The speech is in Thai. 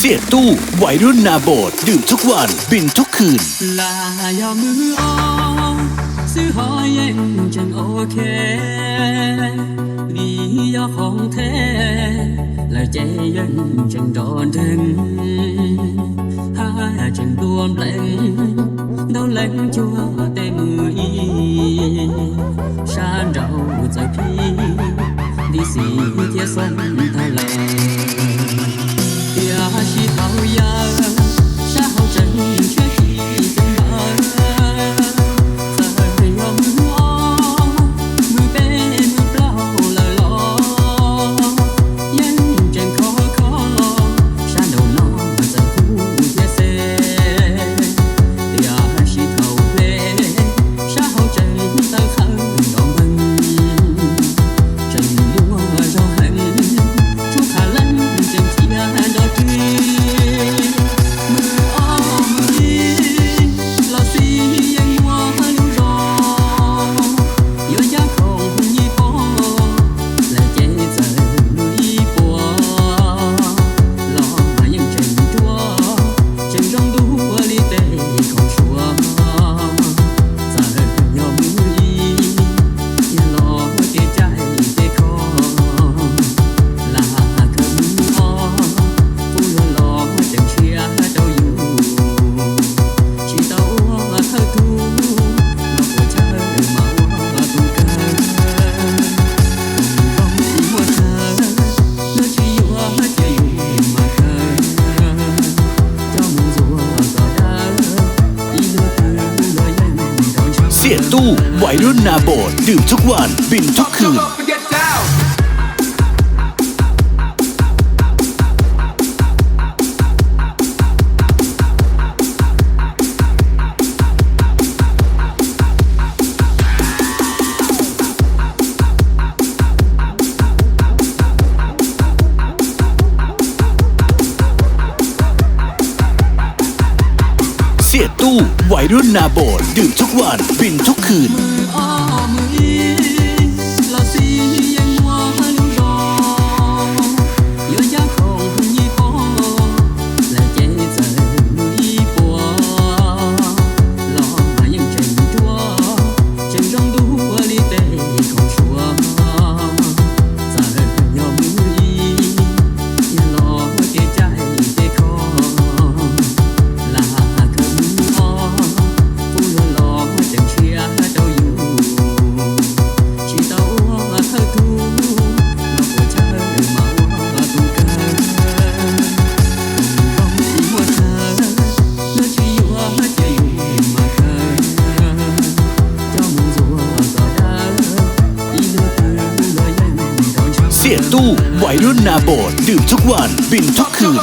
เสียตู้วัยรุ่นนาโบดดื่มทุกวันบินทุกคืน ลายามือออนซื้อหอยเย็นจังโอเคดียอของแท้และใจยันจังดอนถึงหาจังดวนแปลงดาวแหลงชัวแต่มืออีชาเราใจพี่ดีสีเทียสม เสียตู้วัยรุ่นนาโบดดื่มทุกวัน บินทุกคืน เสียตู้วัยรุ่นนาโบดดื่มทุกวัน บินทุกคืน เสียตู้วัยรุ่นนาโบดดื่มทุกวัน บินทุกคืน